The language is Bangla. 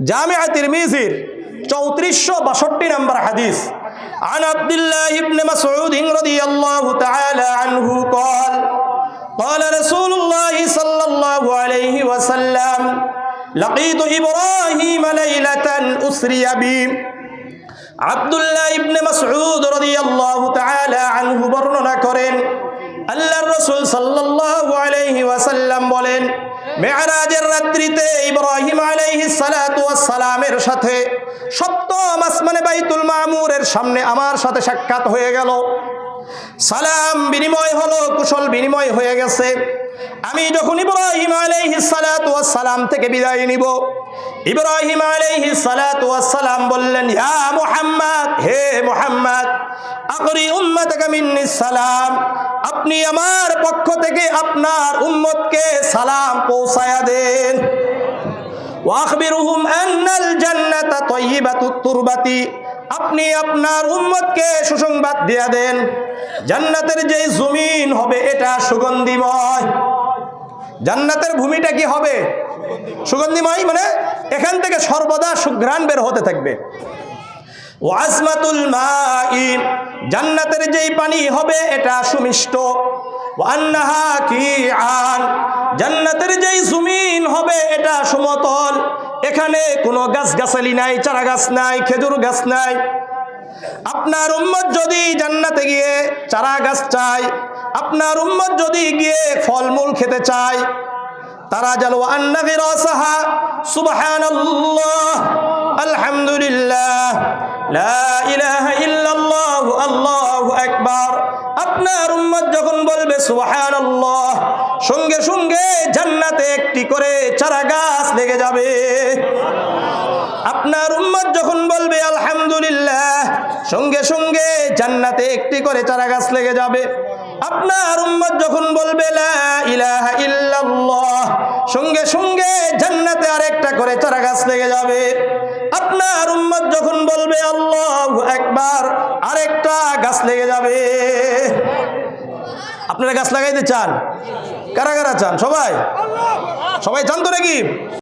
জামিয়া তিরমিজির চৌত্রিশশো বাষট্টি নম্বর হাদিস عن عبد الله بن مسعود رضي الله تعالى عنه قال قال رسول الله صلى الله عليه وسلم لقيت إبراهيم ليلة أسري بي আব্দুল্লাহ ইবনে মাসউদ রাদিয়াল্লাহু তাআলা আনহু বর্ণনা করেন আল্লাহর রাসূল সাল্লাল্লাহু আলাইহি ওয়াসাল্লাম বলেন মেরাজের রাত্রিতে ইব্রাহিম আলাইহিস সালাতু ওয়াস সালামের সাথে সপ্তম আসমানে বাইতুল মামুরের সামনে আমার সাথে সাক্ষাৎ হয়ে গেল। সালাম বিনিময় হলো, কুশল বিনিময় হয়ে গেছে। আমি যখন ইব্রাহিম সালাম থেকে বিদায় নিব। ইব্রাহিম আলাইহিস সালাম বললেন, ইয়া মুহাম্মদ, হে মুহাম্মদ আকরি উম্মতাকা মিন্নিস সালাম, আপনি আমার পক্ষ থেকে আপনার উম্মতকে সালাম পৌঁছায়া দেন। ওয়াখবিরুহুম আন্নাল জান্নাতা তাইয়্যিবাতুত তুরবাতি, আপনি আপনার উম্মতকে সুসংবাদ দিয়া দেন। জান্নাতের যে জমিন হবে, এটা সুগন্ধিময়। জান্নাতের ভূমিটা কি হবে? সুগন্ধিময় মানে এখান থেকে সর্বদা সুঘ্রাণ বের হতে থাকবে। ওয়াসমাতুল মাই, জান্নাতের যেই পানি হবে এটা সুমিষ্ট। ওয়ান্নাহা কি আন জান্নাতের যেই জমিন হবে এটা সমতল। এখানে কোনো গাছগাছালি নাই চারা গাছ নাই, খেজুর গাছ নাই। আপনার উম্মত যদি জান্নাতে গিয়ে চারা গাছ চায় আপনার উম্মত যদি গিয়ে ফলমূল খেতে চায়, তারা জানো আন্না ফিরাসাহা, সুবহানাল্লাহ, আলহামদুলিল্লাহ, লা ইলাহা ইল্লাল্লাহ, আল্লাহু আকবার। আপনার উম্মত যখন বলবে সুবহানাল্লাহ, সঙ্গে সঙ্গে জান্নাতে একটি করে চারা গাছ লেগে যাবে। আপনার উম্মত যখন বলবে আলহামদুলিল্লাহ, সঙ্গে সঙ্গে জান্নাতে একটি করে চারা গাছ লেগে যাবে। আপনার উম্মত যখন বলবে, লা সঙ্গে সঙ্গে জান্নাতে আরেকটা করে চারা গাছ লেগে যাবে। আপনার উম্মত যখন বলবে, আল্লাহ একবার আরেকটা গাছ লেগে যাবে। আপনারা গাছ লাগাইতে চান? কারা কারা চান? সবাই? সবাই চান তো নাকি?